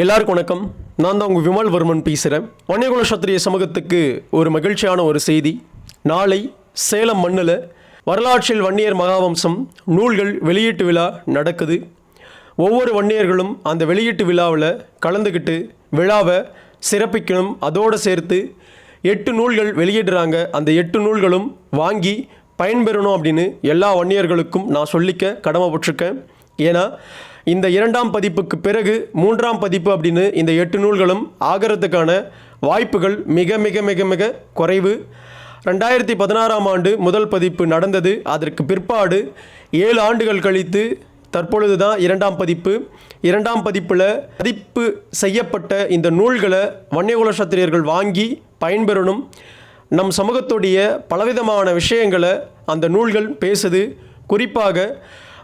எல்லாருக்கும் வணக்கம். நான் தான் உங்கள் விமல் வர்மன் பேசுகிறேன் வன்னியகுல சத்திரிய சமூகத்துக்கு ஒரு மகிழ்ச்சியான ஒரு செய்தி. நாளை சேலம் மண்ணில் வரலாற்றில் வன்னியர் மகாவம்சம் நூல்கள் வெளியீட்டு விழா நடக்குது. ஒவ்வொரு வன்னியர்களும் அந்த வெளியீட்டு விழாவில் கலந்துக்கிட்டு விழாவை சிறப்பிக்கணும். அதோடு சேர்த்து எட்டு நூல்கள் வெளியிடுறாங்க. அந்த எட்டு நூல்களும் வாங்கி பயன்பெறணும் அப்படின்னு எல்லா வன்னியர்களுக்கும் நான் சொல்லிக்க கடமைப்பட்டிருக்கேன். ஏன்னா இந்த இரண்டாம் பதிப்புக்கு பிறகு மூன்றாம் பதிப்பு அப்படின்னு இந்த எட்டு நூல்களும் ஆகிறதுக்கான வாய்ப்புகள் மிக மிக மிக மிக குறைவு. ரெண்டாயிரத்தி பதினாறாம் ஆண்டு முதல் பதிப்பு நடந்தது. அதற்கு பிற்பாடு ஏழு ஆண்டுகள் கழித்து தற்பொழுது தான் இரண்டாம் பதிப்பு. இரண்டாம் பதிப்பில் பதிப்பு செய்யப்பட்ட இந்த நூல்களை வன்னியகுல சத்திரியர்கள் வாங்கி பயன்பெறணும். நம் சமூகத்துடைய பலவிதமான விஷயங்களை அந்த நூல்கள் பேசுது. குறிப்பாக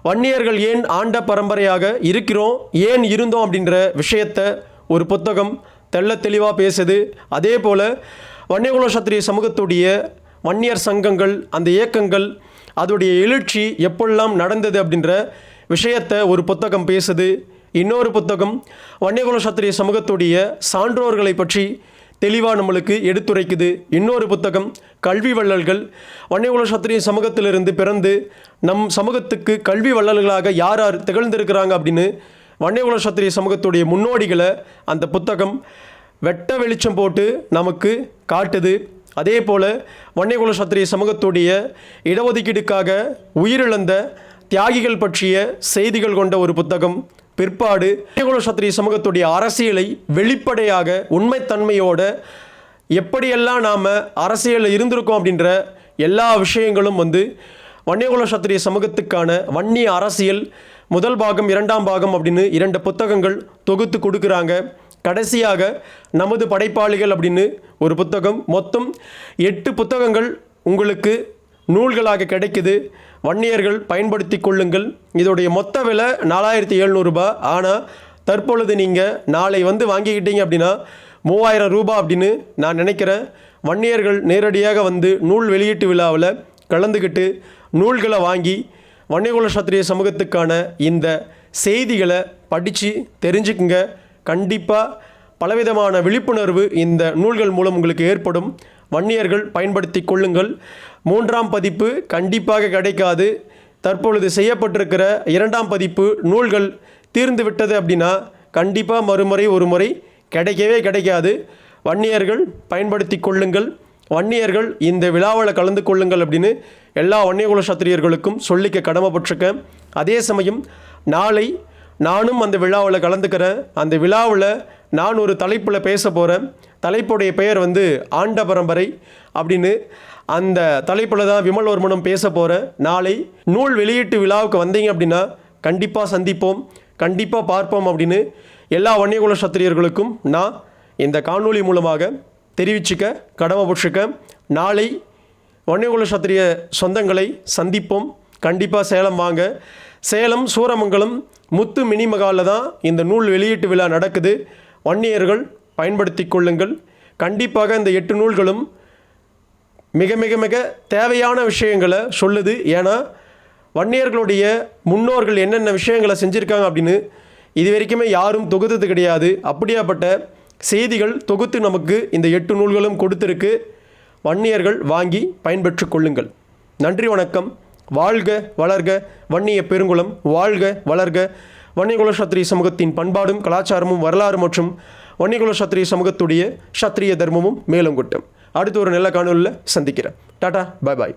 வன்னியர்கள் ஏன் ஆண்ட பரம்பரையாக இருக்கிறோம் ஏன் இருந்தோம் அப்படின்ற விஷயத்தை ஒரு புத்தகம் தெள்ள தெளிவாக பேசுது. அதே போல் வன்னியகுல சத்திரிய சமூகத்துடைய வன்னியர் சங்கங்கள் அந்த இயக்கங்கள் அதோடைய எழுச்சி எப்பெல்லாம் நடந்தது அப்படின்ற விஷயத்தை ஒரு புத்தகம் பேசுது. இன்னொரு புத்தகம் வன்னியகுல சத்திரிய சமூகத்துடைய சான்றோர்களை பற்றி தெளிவாக நம்மளுக்கு எடுத்துரைக்குது. இன்னொரு புத்தகம் கல்வி வள்ளல்கள். வன்னியகுல சத்திரிய சமூகத்திலிருந்து பிறந்து நம் சமூகத்துக்கு கல்வி வள்ளல்களாக யார் யார் திகழ்ந்திருக்கிறாங்க அப்படின்னு வன்னியகுல சத்திரிய சமூகத்துடைய முன்னோடிகளை அந்த புத்தகம் வெட்ட வெளிச்சம் போட்டு நமக்கு காட்டுது. அதே போல் வன்னியகுல சத்திரிய சமூகத்துடைய இடஒதுக்கீடுக்காக உயிரிழந்த தியாகிகள் பற்றிய செய்திகள் கொண்ட ஒரு புத்தகம் பிற்பாடு வன்னியகுல சத்திரிய சமூகத்துடைய அரசியலை வெளிப்படையாக உண்மைத்தன்மையோட எப்படியெல்லாம் நாம் அரசியலில் இருந்திருக்கோம் அப்படின்ற எல்லா விஷயங்களும் வந்து வன்னியகுல சத்திரிய சமூகத்துக்கான வன்னிய அரசியல் முதல் பாகம் இரண்டாம் பாகம் அப்படின்னு இரண்டு புத்தகங்கள் தொகுத்து கொடுக்குறாங்க. கடைசியாக நமது படைப்பாளிகள் அப்படின்னு ஒரு புத்தகம். மொத்தம் எட்டு புத்தகங்கள் உங்களுக்கு நூல்களாக கிடைக்குது. வன்னியர்கள் பயன்படுத்தி கொள்ளுங்கள். இதோடைய மொத்த விலை நாலாயிரத்தி எழுநூறுபா ஆனால் தற்பொழுது நீங்கள் நாளை வந்து வாங்கிக்கிட்டீங்க அப்படின்னா மூவாயிரம் ரூபாய் அப்படின்னு நான் நினைக்கிறேன். வன்னியர்கள் நேரடியாக வந்து நூல் வெளியீட்டு விழாவில் கலந்துக்கிட்டு நூல்களை வாங்கி வன்னியகுல சத்திரிய சமூகத்துக்கான இந்த செய்திகளை படித்து தெரிஞ்சுக்குங்க. கண்டிப்பாக பலவிதமான விழிப்புணர்வு இந்த நூல்கள் மூலம் உங்களுக்கு ஏற்படும். வன்னியர்கள் பயன்படுத்தி கொள்ளுங்கள். மூன்றாம் பதிப்பு கண்டிப்பாக கிடைக்காது. தற்பொழுது செய்யப்பட்டிருக்கிற இரண்டாம் பதிப்பு நூல்கள் தீர்ந்து விட்டது அப்படின்னா கண்டிப்பாக மறுமுறை ஒரு முறை கிடைக்கவே கிடைக்காது. வன்னியர்கள் பயன்படுத்தி கொள்ளுங்கள். வன்னியர்கள் இந்த விழாவில் கலந்து கொள்ளுங்கள் அப்படின்னு எல்லா வன்னியகுல சத்திரியர்களுக்கும் சொல்லிக்க கடமைப்பட்டிருக்கேன் அதே சமயம் நாளை நானும் அந்த விழாவில் கலந்துக்கிறேன் அந்த விழாவில் நான் ஒரு தலைப்பில் பேச போகிறேன் தலைப்புடைய பெயர் வந்து ஆண்ட பரம்பரை அப்படின்னு அந்த தலைப்பில் தான் விமல்வர்மனம் பேச போகிறேன் நாளை நூல் வெளியீட்டு விழாவுக்கு வந்தீங்க அப்படின்னா கண்டிப்பாக சந்திப்போம். கண்டிப்பாக பார்ப்போம் அப்படின்னு எல்லா வன்னியகுல சத்திரியர்களுக்கும் நான் இந்த காணொளி மூலமாக தெரிவிச்சுக்க கடமைப்பட்டுருக்க நாளை வன்னியகுல சத்திரிய சொந்தங்களை சந்திப்போம். கண்டிப்பாக சேலம் வாங்க. சேலம் சூரமங்கலம் முத்து மினிமகாலில் தான் இந்த நூல் வெளியீட்டு விழா நடக்குது. வன்னியர்கள் பயன்படுத்தி கொள்ளுங்கள். கண்டிப்பாக இந்த எட்டு நூல்களும் மிக மிக மிக தேவையான விஷயங்களை சொல்லுது. ஏன்னா வன்னியர்களுடைய முன்னோர்கள் என்னென்ன விஷயங்களை செஞ்சுருக்காங்க அப்படின்னு இது வரைக்குமே யாரும் தொகுத்தது கிடையாது. அப்படியாப்பட்ட செய்திகள் தொகுத்து நமக்கு இந்த எட்டு நூல்களும் கொடுத்துருக்கு. வன்னியர்கள் வாங்கி பயன்பெற்று கொள்ளுங்கள். நன்றி வணக்கம். வாழ்க வளர்க. வன்னிய பெருங்குளம் வாழ்க வளர்க. வன்னியகுல சத்திரிய சமூகத்தின் பண்பாடும் கலாச்சாரமும் வரலாறு மற்றும் வன்னியகுல சத்திரிய சமூகத்துடைய சத்திரிய தர்மமும் மேலும் கொட்டும். அடுத்து ஒரு நல்ல காணொலியில் சந்திக்கிறேன். டாடா பாய் பாய்.